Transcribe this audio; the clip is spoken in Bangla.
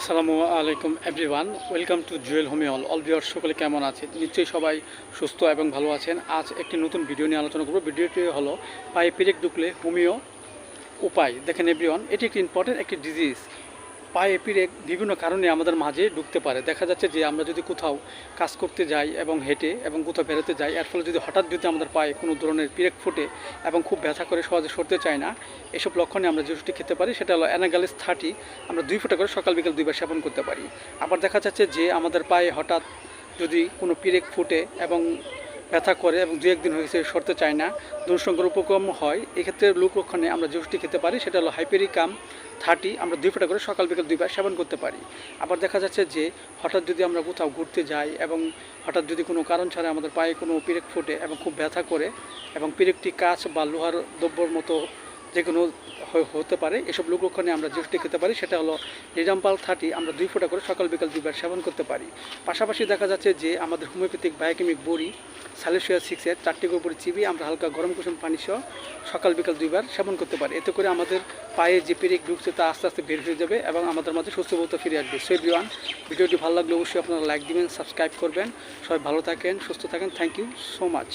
আসসালামু আলাইকুম এভরিওয়ান ওয়েলকাম টু জুয়েল হোমিওল অল ভিওর সকলে কেমন আছে নিশ্চয়ই সবাই সুস্থ এবং ভালো আছেন। আজ একটি নতুন ভিডিও নিয়ে আলোচনা করব। ভিডিওটি হলো পায়ে পেরেক ঢুকলে হোমিও উপায়। দেখেন এভরিওয়ান এটি একটি ইম্পর্টেন্ট একটি ডিজিজ পায়ে পিরেক বিভিন্ন কারণে আমাদের মাঝে ঢুকতে পারে। দেখা যাচ্ছে যে আমরা যদি কোথাও কাজ করতে যাই এবং হেঁটে এবং কোথাও বেরোতে যাই, এর ফলে যদি হঠাৎ যদি আমাদের পায়ে কোনো ধরনের পিরেক ফুটে এবং খুব ব্যথা করে সহজে সরতে চায় না, এসব লক্ষণে আমরা যে ওষুধটি খেতে পারি সেটা হলো অ্যানাগালিস থার্টি। আমরা দুই ফোঁটা করে সকাল বিকাল দুইবার সেবন করতে পারি। আবার দেখা যাচ্ছে যে আমাদের পায়ে হঠাৎ যদি কোনো পিরেক ফুটে এবং ব্যথা করে এবং দু একদিন হয়েছে, সরতে চায় না। দুঃসংখ্যার উপক্রম হয়। এক্ষেত্রে লোকরক্ষণে আমরা ওষুধটি খেতে পারি, সেটা হলো হাইপেরিকাম থার্টি আমরা দুই ফোঁটা করে সকাল বিকাল দুইবার সেবন করতে পারি। আবার দেখা যাচ্ছে যে, হঠাৎ যদি আমরা কোথাও ঘুরতে যাই এবং হঠাৎ যদি কোনো কারণ ছাড়া আমাদের পায়ে কোনো পিরেক ফোটে এবং খুব ব্যথা করে এবং পিরেকটি কাঁচ বা লোহার দ্রব্যর মতো যে কোনো হতে পারে, এসব লোকলক্ষণে আমরা ওষুধটি খেতে পারি, সেটা হলো রিজাম্পাল থার্টি আমরা দুই ফোঁটা করে সকাল বিকাল দুইবার সেবন করতে পারি। পাশাপাশি দেখা যাচ্ছে যে, আমাদের হোমিওপ্যাথিক বায়োকেমিক বড়ি সালেশিয়া সিক্সের চারটি করে চিবি, আমরা হালকা গরম কুসুম পানি সহ সকাল বিকাল দুইবার সেবন করতে পারি। এতে করে আমাদের পায়ে যে পেরিক ঢুকছে তা আস্তে আস্তে বের হয়ে যাবে এবং আমাদের মাঝে বলতে ফিরে আসবে। সো এভরিওয়ান ভিডিওটি ভালো লাগলে অবশ্যই আপনারা লাইক দিবেন সাবস্ক্রাইব করবেন। সবাই ভালো থাকেন, সুস্থ থাকেন। Thank you so much